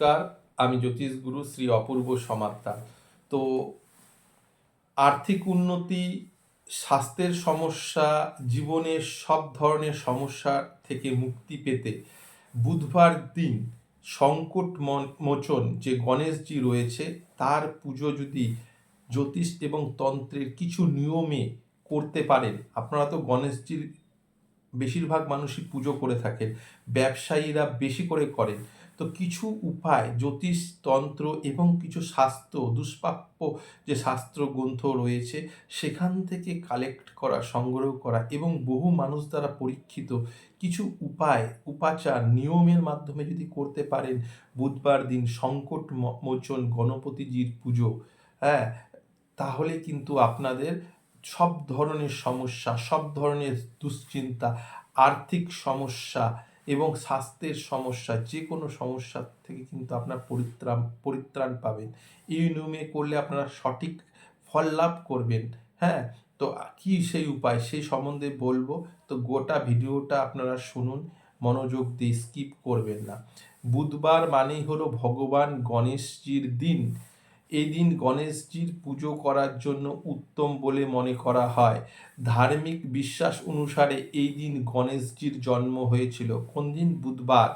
নমস্কার, আমি জ্যোতিষগুরু শ্রী অপূর্ব সমাত্তা। তো আর্থিক উন্নতি, স্বাস্থ্যের সমস্যা জীবনের সব ধরনের সমস্যা থেকে মুক্তি পেতে বুধবার দিন সংকট মোচন যে গণেশজি রয়েছে, তার পুজো যদি জ্যোতিষ এবং তন্ত্রের কিছু নিয়মে করতে পারেন, আপনারা তো গণেশজির বেশিরভাগ মানুষই পুজো করে থাকেন, ব্যবসায়ীরা বেশি করে করেন তো কিছু উপায়, জ্যোতিষ, তন্ত্র এবং কিছু শাস্ত্র, দুষ্প্রাপ্য যে শাস্ত্র গ্রন্থ রয়েছে, সেখান থেকে কালেক্ট করা, সংগ্রহ করা এবং বহু মানুষ দ্বারা পরীক্ষিত কিছু উপায়, উপাচার, নিয়মের মাধ্যমে যদি করতে পারেন, বুধবার দিন সংকট মোচন গণপতিজির পুজো হ্যাঁ তাহলে কিন্তু আপনাদের সব ধরনের সমস্যা, সব ধরনের দুশ্চিন্তা, আর্থিক সমস্যা এবং স্বাস্থ্যের সমস্যা যে কোনো সমস্যা থেকে কিন্তু আপনার পরিত্রাণ পরিত্রাণ পাবেন। এই নিয়মে করলে আপনারা সঠিক ফল লাভ করবেন হ্যাঁ? তো কি সেই উপায়? সেই সম্বন্ধে বলব। তো গোটা ভিডিওটা আপনারা শুনুন, মনোযোগ দিয়ে স্কিপ করবেন না। বুধবার মানেই হলো ভগবান গণেশজির দিন। এই দিন গণেশজির পুজো করার জন্য উত্তম বলে মনে করা হয়। ধার্মিক বিশ্বাস অনুসারে এই দিন গণেশজির জন্ম হয়েছিল। কোন দিন? বুধবার।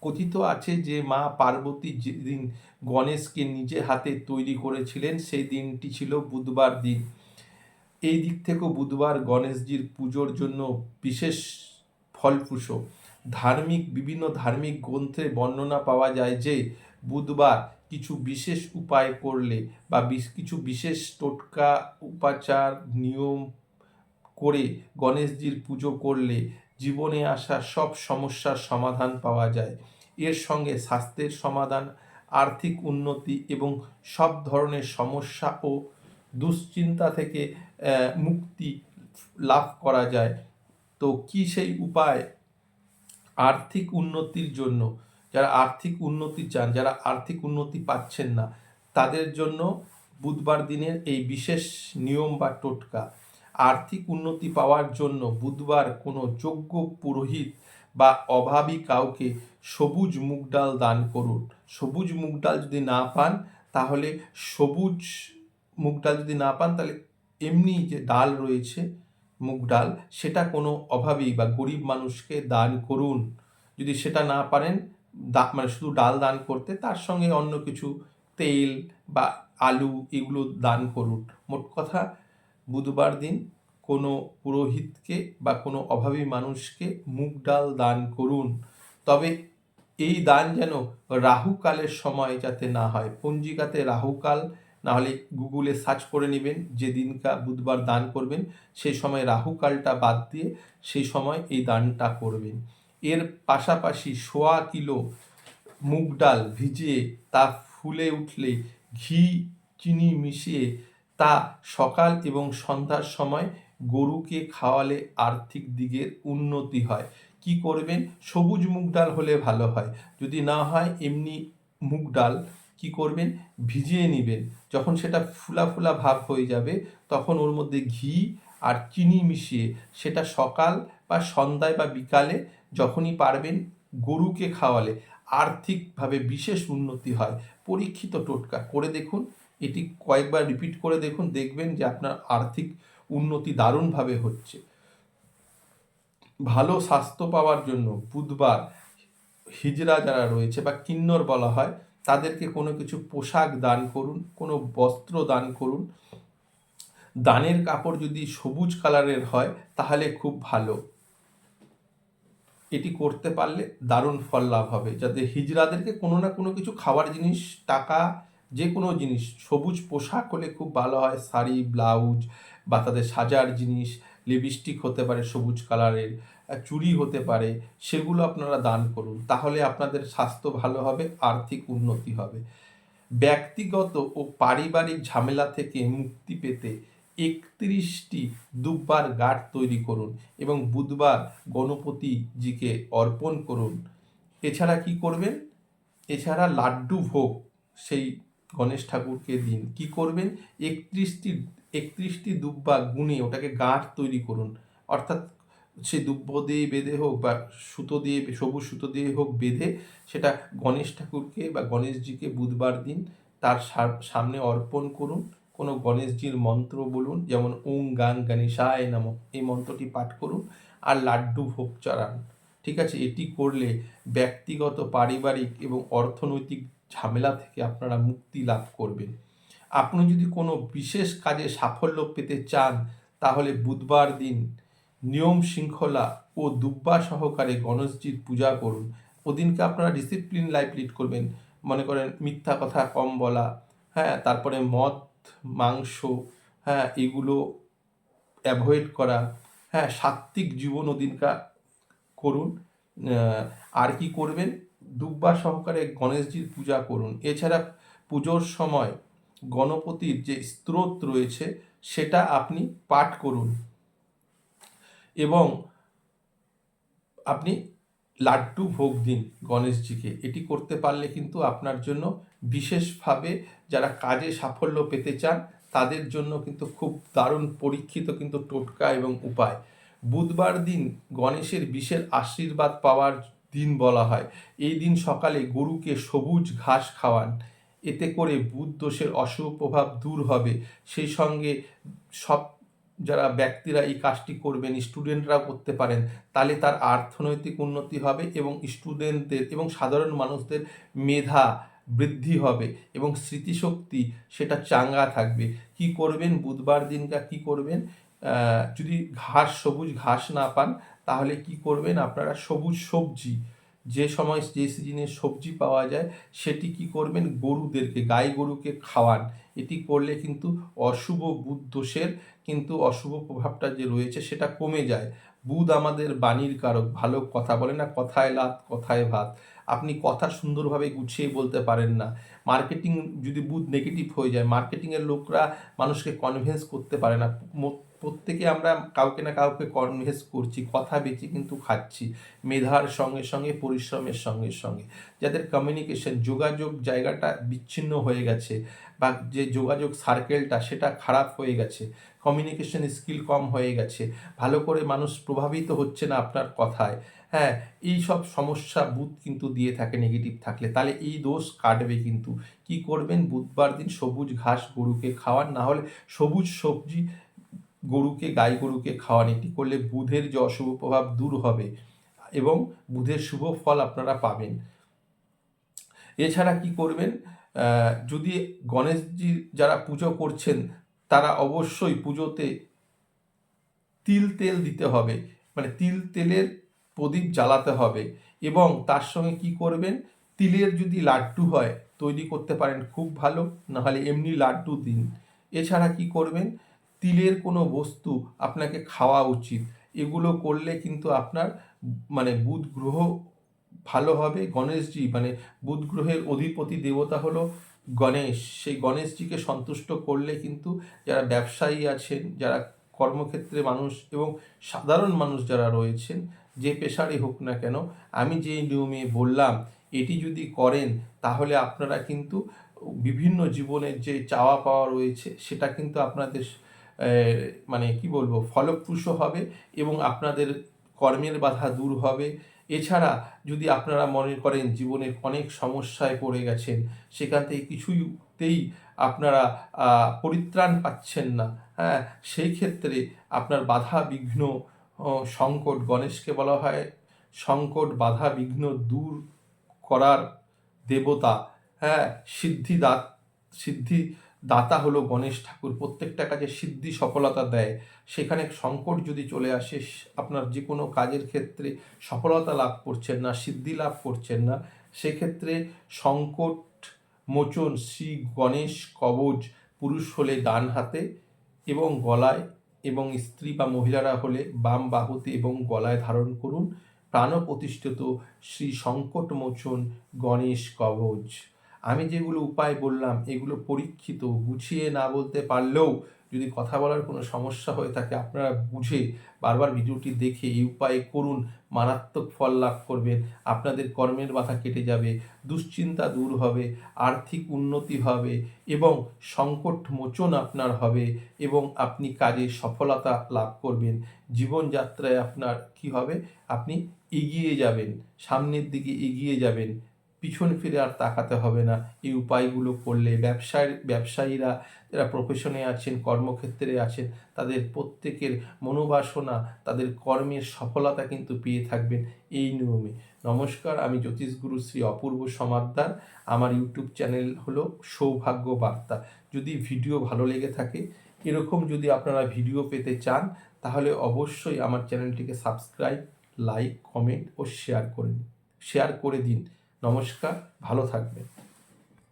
কথিত আছে যে মা পার্বতী যেদিন গণেশকে নিজে হাতে তৈরি করেছিলেন, সেই দিনটি ছিল বুধবার দিন। এই দিক থেকেও বুধবার গণেশজির পুজোর জন্য বিশেষ ফলপ্রসূ। ধার্মিক, বিভিন্ন ধার্মিক গ্রন্থে বর্ণনা পাওয়া যায় যে বুধবার কিছু বিশেষ উপায় করলে বা কিছু বিশেষ টোটকা উপাচার নিয়ম করে গণেশজির পুজো করলে জীবনে আসা সব সমস্যার সমাধান পাওয়া যায়। এর সঙ্গে স্বাস্থ্যের সমাধান, আর্থিক উন্নতি এবং সব ধরনের সমস্যা ও দুশ্চিন্তা থেকে মুক্তি লাভ করা যায়। তো কি সেই উপায়? আর্থিক উন্নতির জন্য যারা আর্থিক উন্নতি চান, যারা আর্থিক উন্নতি পাচ্ছেন না, তাদের জন্য বুধবার দিনের এই বিশেষ নিয়ম বা টোটকা, আর্থিক উন্নতি পাওয়ার জন্য বুধবার কোনো যোগ্য পুরোহিত বা অভাবী কাউকে সবুজ মুগ ডাল দান করুন। সবুজ মুগ ডাল যদি না পান, তাহলে সবুজ মুগ ডাল যদি না পান, তাহলে এমনি যে ডাল রয়েছে, মুগ ডাল, সেটা কোনো অভাবী বা গরিব মানুষকে দান করুন। যদি সেটা না পারেন দা মানে শুধু ডাল দান করতে, তার সঙ্গে অন্য কিছু তেল বা আলু এগুলো দান করুন। মোট কথা, বুধবার দিন কোনো পুরোহিতকে বা কোনো অভাবী মানুষকে মুগ ডাল দান করুন। তবে এই দান যেন রাহুকালের সময় যাতে না হয়। পঞ্জিকাতে রাহুকাল না হলে গুগলে সার্চ করে নেবেন যে দিনকা বুধবার দান করবেন, সেই সময় রাহুকালটা বাদ দিয়ে সেই সময় এই দানটা করবেন। এর পাশাপাশি সোয়া কিলো, মুগ ডাল ভিজিয়ে তা ফুলে উঠলে ঘি, চিনি মিশিয়ে তা সকাল এবং সন্ধ্যার সময় গরুকে খাওয়ালে আর্থিক দিকের উন্নতি হয়। কি করবেন? সবুজ মুগ ডাল হলে ভালো হয়। যদি না হয়, এমনি মুগ ডাল কি করবেন? ভিজিয়ে নেবেন। যখন সেটা ফুলা ফুলা ভাব হয়ে যাবে, তখন ওর মধ্যে ঘি আর চিনি মিশিয়ে সেটা সকাল বা সন্ধ্যায় বা বিকালে যখনই পারবেন গরুকে খাওয়ালে আর্থিকভাবে বিশেষ উন্নতি হয়। পরীক্ষিত টোটকা করে দেখুন। এটি কয়েকবার রিপিট করে দেখুন, দেখবেন যে আপনার আর্থিক উন্নতি দারুণভাবে হচ্ছে। ভালো স্বাস্থ্য পাওয়ার জন্য বুধবার হিজরা যারা রয়েছে বা কিন্নর বলা হয়, তাদেরকে কোনো কিছু পোশাক দান করুন, কোনো বস্ত্র দান করুন। দানের কাপড় যদি সবুজ কালারের হয়, তাহলে খুব ভালো। এটি করতে পারলে দারুণ ফল লাভ হবে। যাতে হিজড়াদেরকে কোনো না কোনো কিছু খাবার জিনিস, টাকা, যে কোনো জিনিস, সবুজ পোশাক হলে খুব ভালো হয়। শাড়ি, ব্লাউজ বা তাদের সাজার জিনিস, লিপস্টিক হতে পারে সবুজ কালারের চুরি হতে পারে, সেগুলো আপনারা দান করুন। তাহলে আপনাদের স্বাস্থ্য ভালো হবে, আর্থিক উন্নতি হবে। ব্যক্তিগত ও পারিবারিক ঝামেলা থেকে মুক্তি পেতে একত্রিশটি দুব্বার গাঁট তৈরি করুন এবং বুধবার গণপতিজিকে অর্পণ করুন। এছাড়া কি করবেন? এছাড়া লাড্ডু ভোগ সেই গণেশ ঠাকুরকে দিন। কি করবেন? একত্রিশটি একত্রিশটি দুব্বা গুনে ওটাকে গাঁট তৈরি করুন। অর্থাৎ সে দুব্ব দিয়ে বেঁধে হোক বা সুতো দিয়ে, সবুজ সুতো দিয়ে হোক বেঁধে সেটা গণেশ ঠাকুরকে বা গণেশজিকে বুধবার দিন তার সামনে অর্পণ করুন। কোনো গণেশজির মন্ত্র বলুন, যেমন ওং গান গণেশায় নাম, এই মন্ত্রটি পাঠ করুন আর লাড্ডু ভোগ চড়ান ঠিক আছে, এটি করলে ব্যক্তিগত, পারিবারিক এবং অর্থনৈতিক ঝামেলা থেকে আপনারা মুক্তি লাভ করবেন। আপনি যদি কোনো বিশেষ কাজে সাফল্য পেতে চান, তাহলে বুধবার দিন নিয়ম শৃঙ্খলা ও দুব্বা সহকারে গণেশজির পূজা করুন। ওদিনকে আপনারা ডিসিপ্লিন লাইফ লিড করবেন। মনে করেন মিথ্যা কথা কম বলা হ্যাঁ তারপরে মদ মাংস হ্যাঁ এগুলো অ্যাভয়েড করা হ্যাঁ সাত্ত্বিক জীবন ওদিনকা করুন। আর কি করবেন? দুব্বা সহকারে গণেশজির পূজা করুন। এছাড়া পুজোর সময় গণপতির যে স্ত্রোত রয়েছে, সেটা আপনি পাঠ করুন। এবং আপনি লাড্ডু ভোগ দিন গণেশজিকে। এটি করতে পারলে কিন্তু আপনার জন্য বিশেষভাবে যারা কাজে সাফল্য পেতে চান, তাদের জন্য কিন্তু খুব দারুণ পরীক্ষিত কিন্তু টোটকা এবং উপায়। বুধবার দিন গণেশের বিশেষ আশীর্বাদ পাওয়ার দিন বলা হয়। এই দিন সকালে গরুকে সবুজ ঘাস খাওয়ান। এতে করে বুধ দোষের অশুভ প্রভাব দূর হবে। সেই সঙ্গে সব যারা ব্যক্তিরা এই কাজটি করবেন স্টুডেন্টরা করতে পারেন, তাহলে তার অর্থনৈতিক উন্নতি হবে এবং স্টুডেন্টদের এবং সাধারণ মানুষদের মেধা বৃদ্ধি হবে এবং স্মৃতিশক্তি সেটা চাঙ্গা থাকবে। কি করবেন? বুধবার দিনটা কি করবেন? যদি ঘাস, সবুজ ঘাস না পান, তাহলে কি করবেন? আপনারা সবুজ সবজি যে সময় যে সিজনে সবজি পাওয়া যায়, সেটি কি করবেন? গরুদেরকে, গাই গরুকে খাওয়ান। এটি করলে কিন্তু অশুভ বুধ দোষের কিন্তু অশুভ প্রভাবটা যে রয়েছে, সেটা কমে যায়। বুধ আমাদের বাণীর কারক, ভালো কথা বলে না, কথায় লাত, কথায় ভাত। আপনি কথা সুন্দরভাবে গুছিয়ে বলতে পারেন না। মার্কেটিং যদি বুধ নেগেটিভ হয়ে যায়, মার্কেটিংয়ের লোকরা মানুষকে কনভিন্স করতে পারে না। প্রত্যেকে আমরা কাউকে না কাউকে কনভিন্স করছি, কথা বেঁচে কিন্তু খাচ্ছি, মেধার সঙ্গে সঙ্গে, পরিশ্রমের সঙ্গে সঙ্গে। যাদের কমিউনিকেশন যোগাযোগ জায়গাটা বিচ্ছিন্ন হয়ে গেছে বা যে যোগাযোগ সার্কেলটা সেটা খারাপ হয়ে গেছে কমিউনিকেশন স্কিল কম হয়ে গেছে, ভালো করে মানুষ প্রভাবিত হচ্ছে না আপনার কথায় হ্যাঁ এই সব সমস্যা বুধ কিন্তু দিয়ে থাকে নেগেটিভ থাকলে। তাহলে এই দোষ কাটবে কিন্তু। কি করবেন? বুধবার দিন সবুজ ঘাস গরুকে খাওয়ান, না হলে সবুজ সবজি গরুকে, গাই গরুকে খাওয়ান এটি করলে বুধের যে অশুভ প্রভাব দূর হবে এবং বুধের শুভ ফল আপনারা পাবেন। এছাড়া কি করবেন? যদি গণেশজি যারা পুজো করছেন, তারা অবশ্যই পুজোতে তিল তেল দিতে হবে। মানে তিল তেলের প্রদীপ জ্বালাতে হবে এবং তার সঙ্গে কি করবেন? তিলের যদি লাড্ডু হয়, তৈরি করতে পারেন খুব ভালো, নাহলে এমনি লাড্ডু দিন। এছাড়া কি করবেন? তিলের কোনো বস্তু আপনাকে খাওয়া উচিত। এগুলো করলে কিন্তু আপনার মানে বুধ গ্রহ ভালো হবে। গণেশজি মানে বুধ গ্রহের অধিপতি দেবতা হলো গণেশ। সেই গণেশজিকে সন্তুষ্ট করলে কিন্তু যারা ব্যবসায়ী আছেন, যারা কর্মক্ষেত্রে মানুষ এবং সাধারণ মানুষ যারা রয়েছেন, যে পেশারই হোক না কেন, আমি যে নিয়মে বললাম, এটি যদি করেন, তাহলে আপনারা কিন্তু বিভিন্ন জীবনের যে চাওয়া পাওয়া রয়েছে, সেটা কিন্তু আপনাদের মানে কি বলব, ফলপ্রসূ হবে এবং আপনাদের কর্মের বাধা দূর হবে। এছাড়া যদি আপনারা মনে করেন জীবনের অনেক সমস্যায় পড়ে গেছেন, সেখান থেকে কিছুতেই আপনারা পরিত্রাণ পাচ্ছেন না। হ্যাঁ সেই ক্ষেত্রে আপনার বাধা বিঘ্ন সংকট, গণেশকে বলা হয়, সংকট, বাধা বিঘ্ন দূর করার দেবতা হ্যাঁ সিদ্ধিদাত, সিদ্ধি দাতা হলো গণেশ ঠাকুর। প্রত্যেকটা কাজে সিদ্ধি, সফলতা দেয়। সেখানে সংকট যদি চলে আসে, আপনার যে কোনো কাজের ক্ষেত্রে সফলতা লাভ করছেন না, সিদ্ধি লাভ করছেন না, সেক্ষেত্রে সংকট, মোচন, শ্রী গণেশ কবচ পুরুষ হলে ডান হাতে এবং গলায় এবং স্ত্রী বা মহিলারা হলে বাম বাহুতে এবং গলায় ধারণ করুন। প্রাণ প্রতিষ্ঠিত শ্রী সংকট মোচন গণেশ কবচ আমি যেগুলো উপায় বললাম, এগুলো পরীক্ষিত, গুছিয়ে না বলতে পারলেও যদি কথা বলার কোনো সমস্যা হয়ে থাকে, আপনারা বুঝে বারবার ভিডিওটি দেখে এই উপায়ে করুন, মারাত্মক ফল লাভ করবেন, আপনাদের কর্মের বাধা কেটে যাবে, দুশ্চিন্তা দূর হবে, আর্থিক উন্নতি হবে এবং সংকট মোচন আপনার হবে এবং আপনি কাজে সফলতা লাভ করবেন। জীবনযাত্রায় আপনার কি হবে? আপনি এগিয়ে যাবেন, সামনের দিকে এগিয়ে যাবেন। পিছন ফিরে আর তাকাতে হবে না। এই উপায়গুলো করলে ব্যবসায়, ব্যবসায়ীরা যারা প্রফেশনে আছেন, কর্মক্ষেত্রে আছেন, তাদের প্রত্যেকের মনোবাসনা, তাদের কর্মের সফলতা কিন্তু পেয়ে থাকবেন এই নিয়মে। নমস্কার, আমি জ্যোতিষগুরু শ্রী অপূর্ব সমাদ্দার। আমার ইউটিউব চ্যানেল হলো সৌভাগ্য বার্তা। যদি ভিডিও ভালো লেগে থাকে, এরকম যদি আপনারা ভিডিও পেতে চান, তাহলে অবশ্যই আমার চ্যানেলটিকে সাবস্ক্রাইব, লাইক, কমেন্ট ও শেয়ার করে শেয়ার করে দিন। নমস্কার ভালো থাকবেন।